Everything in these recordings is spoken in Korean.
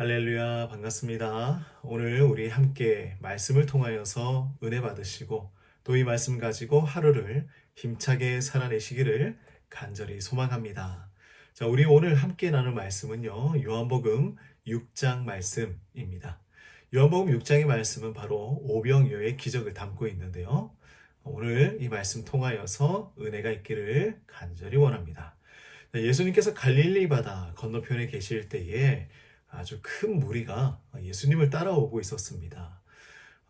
할렐루야, 반갑습니다. 오늘 우리 함께 말씀을 통하여서 은혜 받으시고 또 이 말씀 가지고 하루를 힘차게 살아내시기를 간절히 소망합니다. 자, 우리 오늘 함께 나눌 말씀은요, 요한복음 6장 말씀입니다. 요한복음 6장의 말씀은 바로 오병이어의 기적을 담고 있는데요. 오늘 이 말씀 통하여서 은혜가 있기를 간절히 원합니다. 예수님께서 갈릴리 바다 건너편에 계실 때에 아주 큰 무리가 예수님을 따라오고 있었습니다.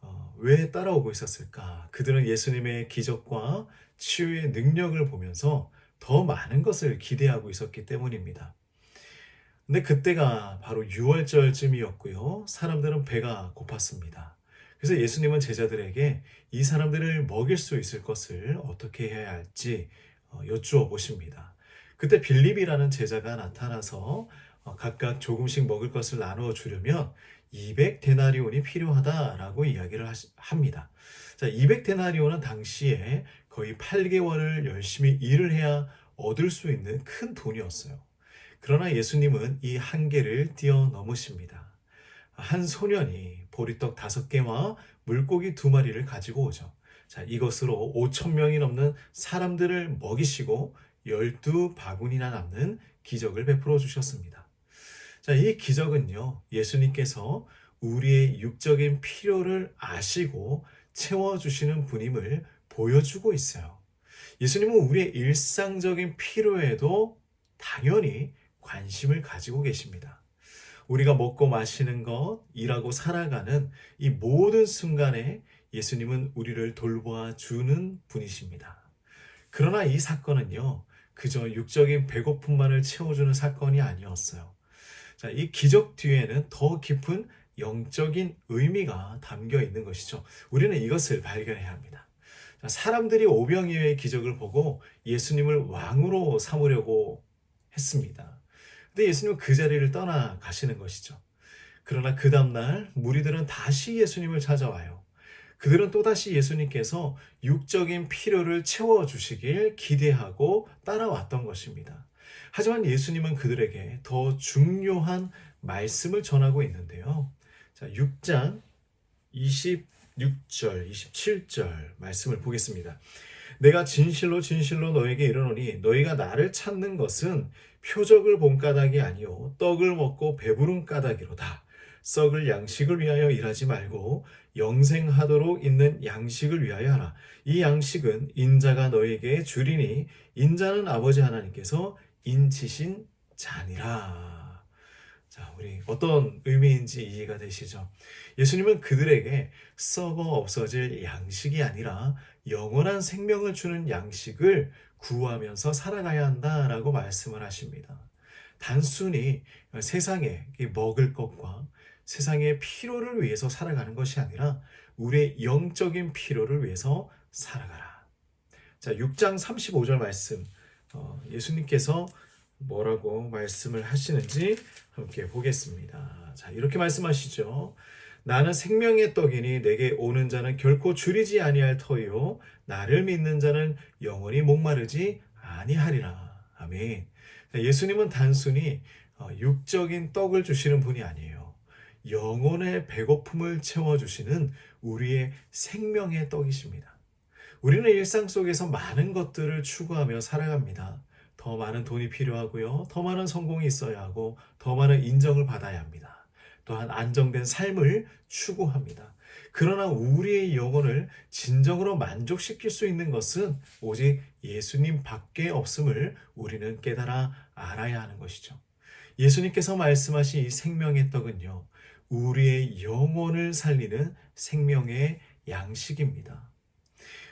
어, 왜 따라오고 있었을까? 그들은 예수님의 기적과 치유의 능력을 보면서 더 많은 것을 기대하고 있었기 때문입니다. 근데 그때가 바로 6월절쯤이었고요. 사람들은 배가 고팠습니다. 그래서 예수님은 제자들에게 이 사람들을 먹일 수 있을 것을 어떻게 해야 할지 어, 여쭈어 보십니다. 그때 빌립이라는 제자가 나타나서 어, 각각 조금씩 먹을 것을 나누어 주려면 200데나리온이 필요하다라고 이야기를 합니다. 자, 200데나리온은 당시에 거의 8개월을 열심히 일을 해야 얻을 수 있는 큰 돈이었어요. 그러나 예수님은 이 한계를 뛰어넘으십니다. 한 소년이 보리떡 다섯 개와 물고기 두 마리를 가지고 오죠. 자, 이것으로 5천 명이 넘는 사람들을 먹이시고 열두 바구니나 남는 기적을 베풀어 주셨습니다. 자, 이 기적은요, 예수님께서 우리의 육적인 필요를 아시고 채워주시는 분임을 보여주고 있어요. 예수님은 우리의 일상적인 필요에도 당연히 관심을 가지고 계십니다. 우리가 먹고 마시는 것, 일하고 살아가는 이 모든 순간에 예수님은 우리를 돌보아 주는 분이십니다. 그러나 이 사건은요, 그저 육적인 배고픔만을 채워주는 사건이 아니었어요. 자, 이 기적 뒤에는 더 깊은 영적인 의미가 담겨 있는 것이죠. 우리는 이것을 발견해야 합니다. 자, 사람들이 오병이어의 기적을 보고 예수님을 왕으로 삼으려고 했습니다. 근데 예수님은 그 자리를 떠나 가시는 것이죠. 그러나 그 다음날 무리들은 다시 예수님을 찾아와요. 그들은 또다시 예수님께서 육적인 필요를 채워주시길 기대하고 따라왔던 것입니다. 하지만 예수님은 그들에게 더 중요한 말씀을 전하고 있는데요. 자, 6장 26절, 27절 말씀을 보겠습니다. 내가 진실로 진실로 너에게 이르노니 너희가 나를 찾는 것은 표적을 본 까닭이 아니요 떡을 먹고 배부른 까닭이로다. 썩을 양식을 위하여 일하지 말고 영생하도록 있는 양식을 위하여 하라. 이 양식은 인자가 너에게 주리니 인자는 아버지 하나님께서 인치신 잔이라. 자, 우리 어떤 의미인지 이해가 되시죠? 예수님은 그들에게 썩어 없어질 양식이 아니라 영원한 생명을 주는 양식을 구하면서 살아가야 한다라고 말씀을 하십니다. 단순히 세상에 먹을 것과 세상의 필요를 위해서 살아가는 것이 아니라 우리의 영적인 필요를 위해서 살아가라. 자, 6장 35절 말씀. 어, 예수님께서 뭐라고 말씀을 하시는지 함께 보겠습니다. 자, 이렇게 말씀하시죠. 나는 생명의 떡이니 내게 오는 자는 결코 줄이지 아니할 터요 나를 믿는 자는 영원히 목마르지 아니하리라. 아멘. 예수님은 단순히 어, 육적인 떡을 주시는 분이 아니에요. 영혼의 배고픔을 채워 주시는 우리의 생명의 떡이십니다. 우리는 일상 속에서 많은 것들을 추구하며 살아갑니다. 더 많은 돈이 필요하고요. 더 많은 성공이 있어야 하고 더 많은 인정을 받아야 합니다. 또한 안정된 삶을 추구합니다. 그러나 우리의 영혼을 진정으로 만족시킬 수 있는 것은 오직 예수님 밖에 없음을 우리는 깨달아 알아야 하는 것이죠. 예수님께서 말씀하신 이 생명의 떡은요, 우리의 영혼을 살리는 생명의 양식입니다.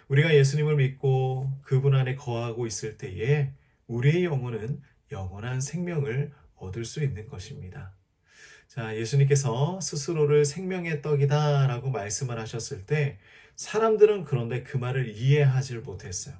우리가 예수님을 믿고 그분 안에 거하고 있을 때에 우리의 영혼은 영원한 생명을 얻을 수 있는 것입니다. 자, 예수님께서 스스로를 생명의 떡이다 라고 말씀을 하셨을 때 사람들은 그런데 그 말을 이해하지 못했어요.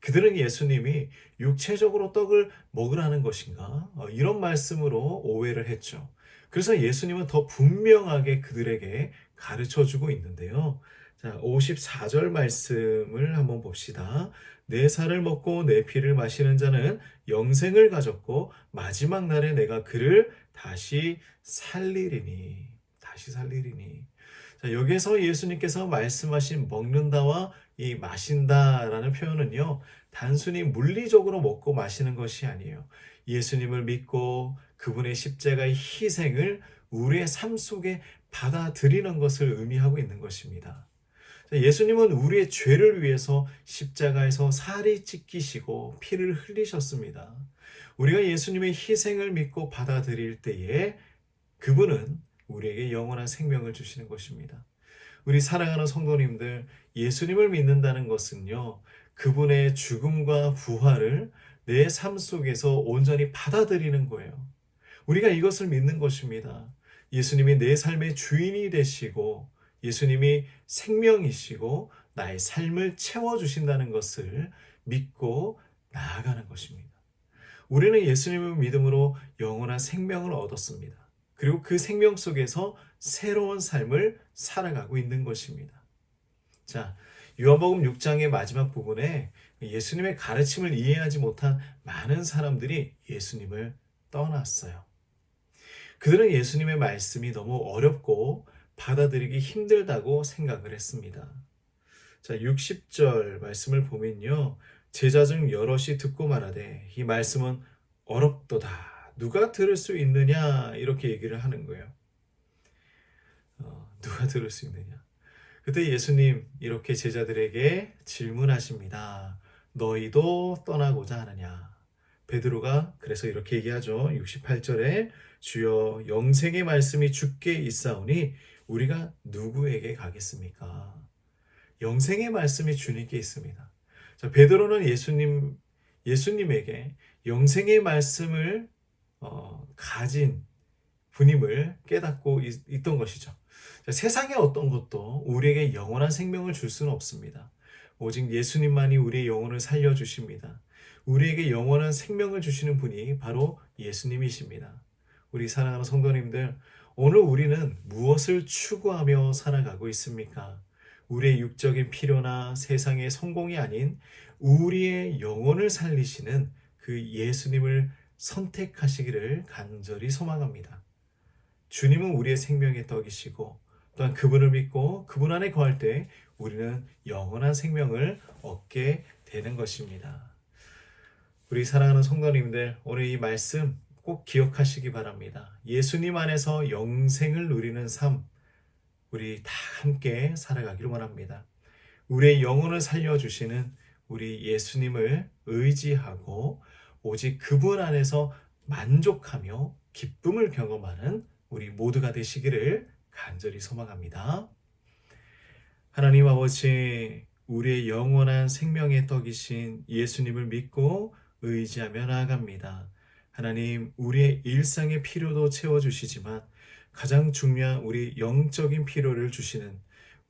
그들은 예수님이 육체적으로 떡을 먹으라는 것인가? 어, 이런 말씀으로 오해를 했죠. 그래서 예수님은 더 분명하게 그들에게 가르쳐 주고 있는데요. 자, 54절 말씀을 한번 봅시다. 내 살을 먹고 내 피를 마시는 자는 영생을 가졌고 마지막 날에 내가 그를 다시 살리리니 다시 살리리니 자, 여기서 예수님께서 말씀하신 먹는다와 이 마신다라는 표현은요. 단순히 물리적으로 먹고 마시는 것이 아니에요. 예수님을 믿고 그분의 십자가의 희생을 우리의 삶 속에 받아들이는 것을 의미하고 있는 것입니다. 자, 예수님은 우리의 죄를 위해서 십자가에서 살이 찢기시고 피를 흘리셨습니다. 우리가 예수님의 희생을 믿고 받아들일 때에 그분은 우리에게 영원한 생명을 주시는 것입니다. 우리 사랑하는 성도님들, 예수님을 믿는다는 것은요, 그분의 죽음과 부활을 내 삶 속에서 온전히 받아들이는 거예요. 우리가 이것을 믿는 것입니다. 예수님이 내 삶의 주인이 되시고, 예수님이 생명이시고, 나의 삶을 채워주신다는 것을 믿고 나아가는 것입니다. 우리는 예수님을 믿음으로 영원한 생명을 얻었습니다. 그리고 그 생명 속에서 새로운 삶을 살아가고 있는 것입니다. 자, 요한복음 6장의 마지막 부분에 예수님의 가르침을 이해하지 못한 많은 사람들이 예수님을 떠났어요. 그들은 예수님의 말씀이 너무 어렵고 받아들이기 힘들다고 생각을 했습니다. 자, 60절 말씀을 보면요. 제자 중 여럿이 듣고 말하되 이 말씀은 어렵도다. 누가 들을 수 있느냐 이렇게 얘기를 하는 거예요. 어, 누가 들을 수 있느냐? 그때 예수님 이렇게 제자들에게 질문하십니다. 너희도 떠나고자 하느냐? 베드로가 그래서 이렇게 얘기하죠. 68절에 주여 영생의 말씀이 주께 있사오니 우리가 누구에게 가겠습니까? 영생의 말씀이 주님께 있습니다. 자, 베드로는 예수님 예수님에게 영생의 말씀을 어, 가진 분임을 깨닫고 있, 던 것이죠. 자, 세상의 어떤 것도 우리에게 영원한 생명을 줄 수는 없습니다. 오직 예수님만이 우리의 영혼을 살려 주십니다. 우리에게 영원한 생명을 주시는 분이 바로 예수님이십니다. 우리 사랑하는 성도님들, 오늘 우리는 무엇을 추구하며 살아가고 있습니까? 우리의 육적인 필요나 세상의 성공이 아닌 우리의 영혼을 살리시는 그 예수님을 선택하시기를 간절히 소망합니다. 주님은 우리의 생명의 떡이시고 또한 그분을 믿고 그분 안에 거할 때 우리는 영원한 생명을 얻게 되는 것입니다. 우리 사랑하는 성도님들 오늘 이 말씀 꼭 기억하시기 바랍니다. 예수님 안에서 영생을 누리는 삶 우리 다 함께 살아가기를 원합니다. 우리의 영혼을 살려주시는 우리 예수님을 의지하고 오직 그분 안에서 만족하며 기쁨을 경험하는 우리 모두가 되시기를 간절히 소망합니다. 하나님 아버지, 우리의 영원한 생명의 떡이신 예수님을 믿고 의지하며 나아갑니다. 하나님, 우리의 일상의 필요도 채워주시지만 가장 중요한 우리 영적인 필요를 주시는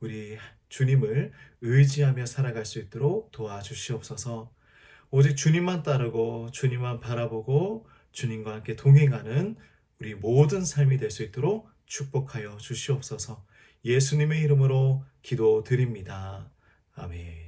우리 주님을 의지하며 살아갈 수 있도록 도와주시옵소서. 오직 주님만 따르고 주님만 바라보고 주님과 함께 동행하는 우리 모든 삶이 될 수 있도록 축복하여 주시옵소서. 예수님의 이름으로 기도드립니다. 아멘.